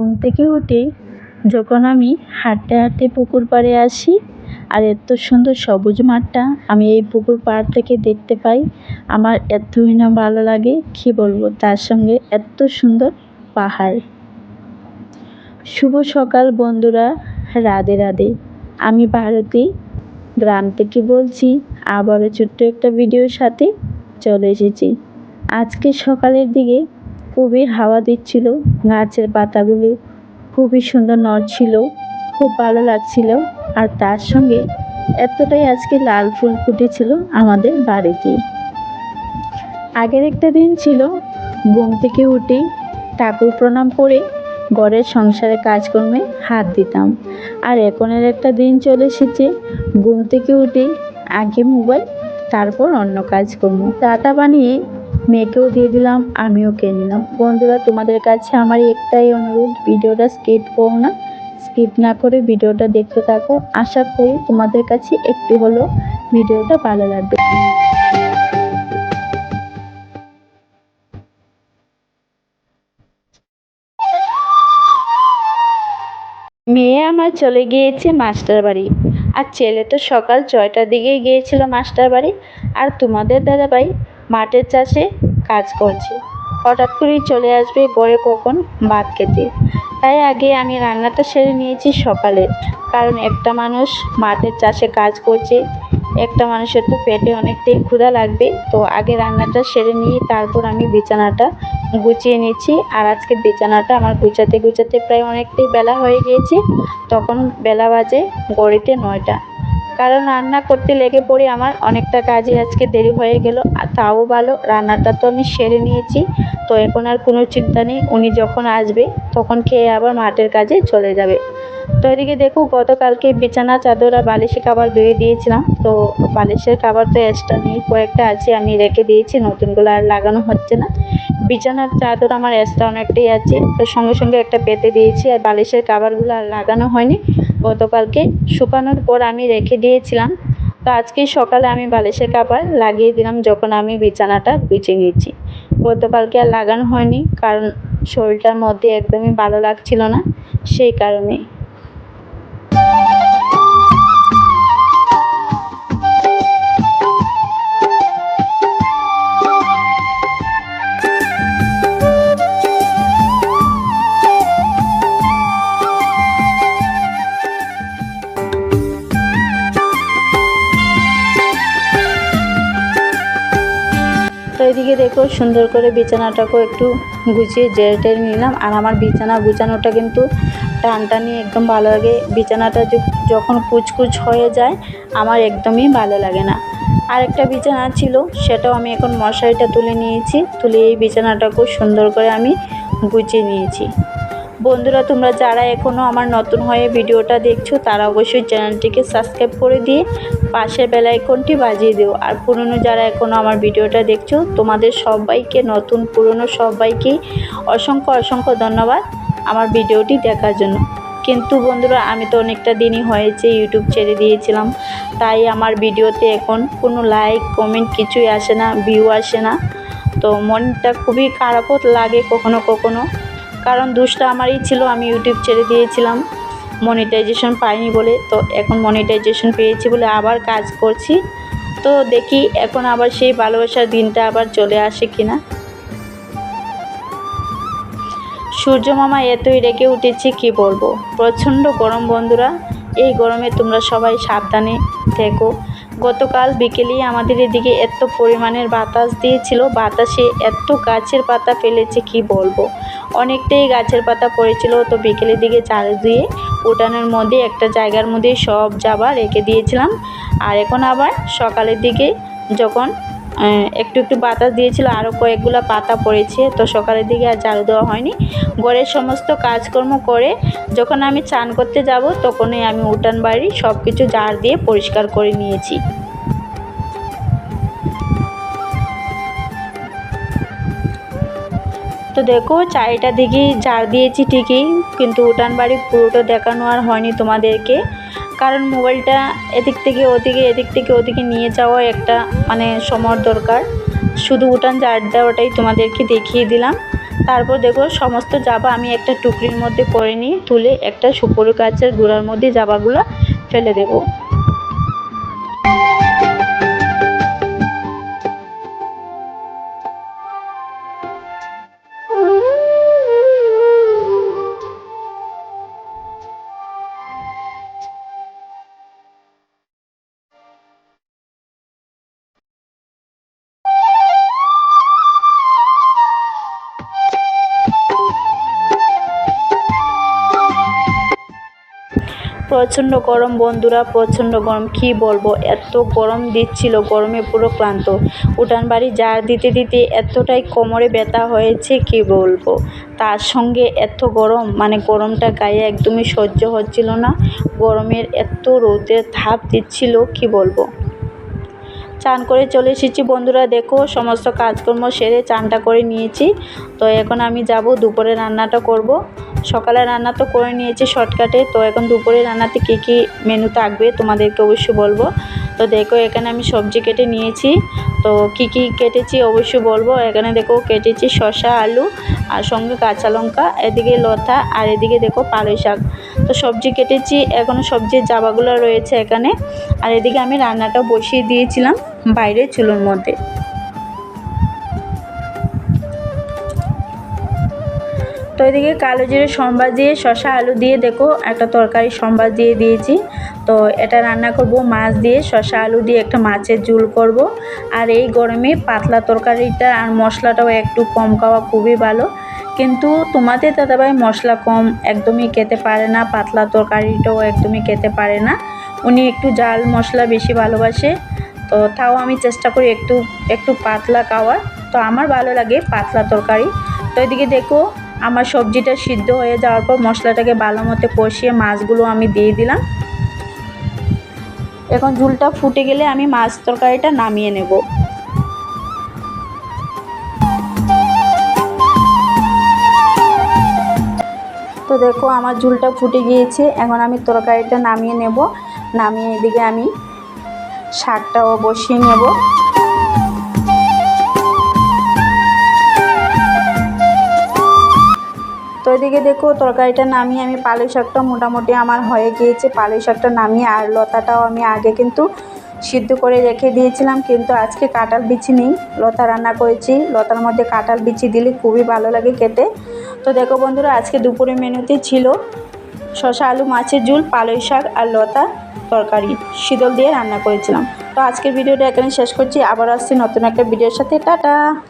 ঘুম থেকে উঠে যখন আমি হাঁটতে হাঁটতে পুকুর পাড়ে আসি, আর এত সুন্দর সবুজ মাঠটা আমি এই পুকুর পাড় থেকে দেখতে পাই, আমার এতই না ভালো লাগে, কী বলব, তার সঙ্গে এত সুন্দর পাহাড়। শুভ সকাল বন্ধুরা, রাধে রাধে। আমি ভারতী, গ্রাম থেকে বলছি, আবারও ছোট্ট একটা ভিডিওর সাথে চলে এসেছি। আজকে সকালের দিকে খুবই হাওয়া দিচ্ছিল, গাছের পাতাগুলি খুবই সুন্দর নড়ছিল, খুব ভালো লাগছিল, আর তার সঙ্গে এতটাই আজকে লাল ফুল ফুটেছিল আমাদের বাড়িতে। আগের একটা দিন ছিল, ঘুম থেকে উঠে ঠাকুর প্রণাম করে ঘরের সংসারে কাজকর্মে হাত দিতাম। আর এখনের একটা দিন চলে এসেছে, ঘুম থেকে উঠে আগে মোবাইল, তারপর অন্য কাজকর্ম। চাটা বানিয়ে মেয়েকেও দিয়ে দিলাম, আমিও খেয়ে নিলাম। বন্ধুরা, তোমাদের কাছে আমার একটাই অনুরোধ, ভিডিওটা স্কিপ করো না। স্কিপ না করে ভিডিওটা দেখতে থাকো। আশা করি তোমাদের কাছে একটু হলেও ভিডিওটা ভালো লাগবে। মেয়ে আমার চলে গিয়েছে মাস্টার বাড়ি, আর ছেলেটা সকাল ছয়টার দিকে গিয়েছিল মাস্টার বাড়ি। আর তোমাদের দাদাভাই মাঠের চাষে কাজ করছে। হঠাৎ করেই চলে আসবে ঘরে কখন ভাত খেতে। তাই আগে আমি রান্নাটা সেরে নিয়েছি সকালে। কারণ একটা মানুষ মাঠের চাষে কাজ করছে, একটা মানুষের তো পেটে অনেকটাই ক্ষুধা লাগবে। তো আগে রান্নাটা সেরে নিয়ে তারপর আমি বিছানাটা গুছিয়ে নিচ্ছি আর আজকে বিছানাটা আমার গুছাতে গুছাতে প্রায় অনেকটাই বেলা হয়ে গিয়েছে। তখন বেলা বাজে গড়িতে নয়টা। কারণ রান্না করতে লেগে পড়ে আমার অনেকটা কাজে আজকে দেরি হয়ে গেল, আর তাও ভালো, রান্নাটা তো আমি সেরে নিয়েছি, তো এখন আর কোনো চিন্তা নেই, উনি যখন আসবে তখন খেয়ে আবার মাঠের কাজে চলে যাবে। তো এদিকে দেখো, গতকালকে বিছানা, চাদর আর বালিশের খাবার ধুয়ে দিয়েছিলাম, তো বালিশের খাবার তো এক্সট্রা নেই কয়েকটা আছে আমি রেখে দিয়েছি, নতুনগুলো আর লাগানো হচ্ছে না। বিছানার চাদর আমার এক্সট্রা অনেকটাই আছে। তো সঙ্গে সঙ্গে একটা পেতে দিয়েছি আর বালিশের খাবারগুলো আর লাগানো হয়নি। গতকালকে শুকানোর পর আমি রেখে দিয়েছিলাম। তো আজকে সকালে আমি বালিশের কাপড় লাগিয়ে দিলাম যখন আমি বিছানাটা গুছিয়ে নিয়েছি। গতকালকে আর লাগানো হয়নি কারণ শরীরটার মধ্যে একদমই ভালো লাগছিল না। সেই কারণে তো এদিকে দেখো, সুন্দর করে বিছানাটাকেও একটু গুছিয়ে জেরে টেরে নিলাম। আর আমার বিছানা গুছানোটা কিন্তু টানটানি একদম ভালো লাগে। বিছানাটা যখন কুচকুচ হয়ে যায়, আমার একদমই ভালো লাগে না। আর একটা বিছানা ছিল, সেটাও আমি এখন মশারিটা তুলে নিয়েছি। তুলে এই বিছানাটাকেও সুন্দর করে আমি গুছিয়ে নিয়েছি। বন্ধুরা, তোমরা যারা এখনও আমার নতুন হয়ে ভিডিওটা দেখছ, তারা অবশ্যই চ্যানেলটিকে সাবস্ক্রাইব করে দিয়ে পাশের বেল আইকনটি বাজিয়ে দিও। আর পুরনো যারা এখনও আমার ভিডিওটা দেখছ, তোমাদের সবাইকে, নতুন পুরনো সবাইকেই অসংখ্য অসংখ্য ধন্যবাদ আমার ভিডিওটি দেখার জন্য। কিন্তু বন্ধুরা, আমি তো অনেকটা দিনই হয়েছে, ইউটিউব ছেড়ে দিয়েছিলাম। তাই আমার ভিডিওতে এখন কোনো লাইক, কমেন্ট কিছুই আসে না, ভিউ আসে না। তো মনটা খুবই খারাপও লাগে কখনো কখনো। কারণ দুষ্টা আমারই ছিল, আমি ইউটিউব ছেড়ে দিয়েছিলাম। মনিটাইজেশন পাইনি বলে, তো এখন মনিটাইজেশন পেয়েছি বলে আবার কাজ করছি। তো দেখি এখন আবার সেই ভালোবাসার দিনটা আবার চলে আসে কিনা। সূর্য মামা এতই রেগে উঠেছে, কি বলব? প্রচণ্ড গরম বন্ধুরা, এই গরমে তোমরা সবাই সাবধানে থেকো। গতকাল বিকেলেই আমাদের এদিকে এত পরিমাণের বাতাস দিয়েছিল, বাতাসে এত গাছের পাতা ফেলেছে, কি বলব? অনেকটাই গাছের পাতা পড়েছিল, তো বিকেলের দিকে চার্জ দিয়ে উঠানের মধ্যে একটা জায়গার মধ্যে সব যাবা রেখে দিয়েছিলাম। আর এখন আবার সকালের দিকে যখন একটু একটু বাতাস দিয়েছিল আরও কয়েকগুলো পাতা পড়েছে, তো সকালের দিকে আর ঝাড়ু দেওয়া হয়নি। ঘরের সমস্ত কাজকর্ম করে যখন আমি চান করতে যাব, তখনই আমি উঠান বাড়ি সব কিছু জার দিয়ে পরিষ্কার করে নিয়েছি। তো দেখো, চারিটা দিকে ঝাড় দিয়েছি ঠিকই, কিন্তু উঠান বাড়ি পুরোটা দেখানো আর হয়নি তোমাদেরকে। কারণ মোবাইলটা এদিক থেকে ওদিকে, এদিক থেকে ওদিকে নিয়ে যাওয়া একটা মানে সময় দরকার। শুধু উঠান ঝাড় দেওয়াটাই তোমাদেরকে দেখিয়ে দিলাম। তারপর দেখো, সমস্ত জাবা আমি একটা টুকরির মধ্যে করে নিয়ে তুলে একটা সুপুরি গাছের গোড়ার মধ্যে জাবাগুলো ফেলে দেবো। প্রচণ্ড গরম বন্ধুরা, প্রচণ্ড গরম। কি বলব, এত গরম দিচ্ছিল, গরমে পুরো ক্লান্ত। উঠান বাড়ি জার দিতে দিতে এতটাই কোমরে ব্যথা হয়েছে, কি বলব। তার সঙ্গে এত গরম মানে গরমটা গায়ে একদমই সহ্য হচ্ছিল না। গরমের এত রোদের ধাপ দিচ্ছিল, কি বলব। চান করে চলে এসেছি বন্ধুরা, দেখো সমস্ত কাজকর্ম সেরে চানটা করে নিয়েছি। তো এখন আমি যাব, দুপুরে রান্নাটা করব। সকালে রান্না তো করে নিয়েছি শর্টকাটে। তো এখন দুপুরে রান্নাতে কী কী মেনু থাকবে তোমাদেরকে অবশ্যই বলব। তো দেখো, এখানে আমি সবজি কেটে নিয়েছি। তো কী কী কেটেছি অবশ্যই বলব। এখানে দেখো, কেটেছি শসা, আলু, আর সঙ্গে কাঁচা লঙ্কা, এদিকে লতা, আর এদিকে দেখো পালই শাক। তো সবজি কেটেছি এখনও সবজির জাবাগুলো রয়েছে এখানে। আর এদিকে আমি রান্নাটা বসিয়ে দিয়েছিলাম বাইরে চুলোর মধ্যে। তো এদিকে কালো জিরে সম্বাদ দিয়ে, শসা, আলু দিয়ে দেখো, একটা তরকারি সম্বাদ দিয়ে দিয়েছি। তো এটা রান্না করব মাছ দিয়ে, শসা, আলু দিয়ে একটা মাছের ঝুল করব। আর এই গরমে পাতলা তরকারিটা আর মশলাটাও একটু কম খাওয়া খুবই ভালো। কিন্তু তোমাদের দাদাভাই মশলা কম একদমই খেতে পারে না, পাতলা তরকারিটাও একদমই খেতে পারে না। উনি একটু জাল মশলা বেশি ভালোবাসে। তো তাও আমি চেষ্টা করি একটু একটু পাতলা খাওয়ার। তো আমার ভালো লাগে পাতলা তরকারি। তো এদিকে দেখো আমার সবজিটা সিদ্ধ হয়ে যাওয়ার পর মশলাটাকে ভালো মতো কষিয়ে মাছগুলো আমি দিয়ে দিলাম। এখন ঝুলটা ফুটে গেলে আমি মাছ তরকারিটা নামিয়ে নেব। তো দেখো আমার ঝুলটা ফুটে গিয়েছে, এখন আমি তরকারিটা নামিয়ে নেব। নামিয়ে এদিকে আমি শাকটাও বসিয়ে নেব। এদিকে দেখো, তরকারিটা নামিয়ে আমি পালং শাকটা মোটামুটি আমার হয়ে গিয়েছে। পালং শাকটা নামিয়ে আর লতাটাও আমি আগে কিন্তু সিদ্ধ করে রেখে দিয়েছিলাম, কিন্তু আজকে কাঁঠাল বিচি নেই। লতা রান্না করেছি, লতার মধ্যে কাঁঠাল বিচি দিলে খুবই ভালো লাগে খেতে। তো দেখো বন্ধুরা, আজকে দুপুরের মেনুতে ছিল শশা আলু, মাছের ঝুল পালই শাক আর লতা তরকারি শীতল দিয়ে রান্না করেছিলাম। তো আজকের ভিডিওটা এখানে শেষ করছি। আবার আসছি নতুন একটা ভিডিওর সাথে। টাটা!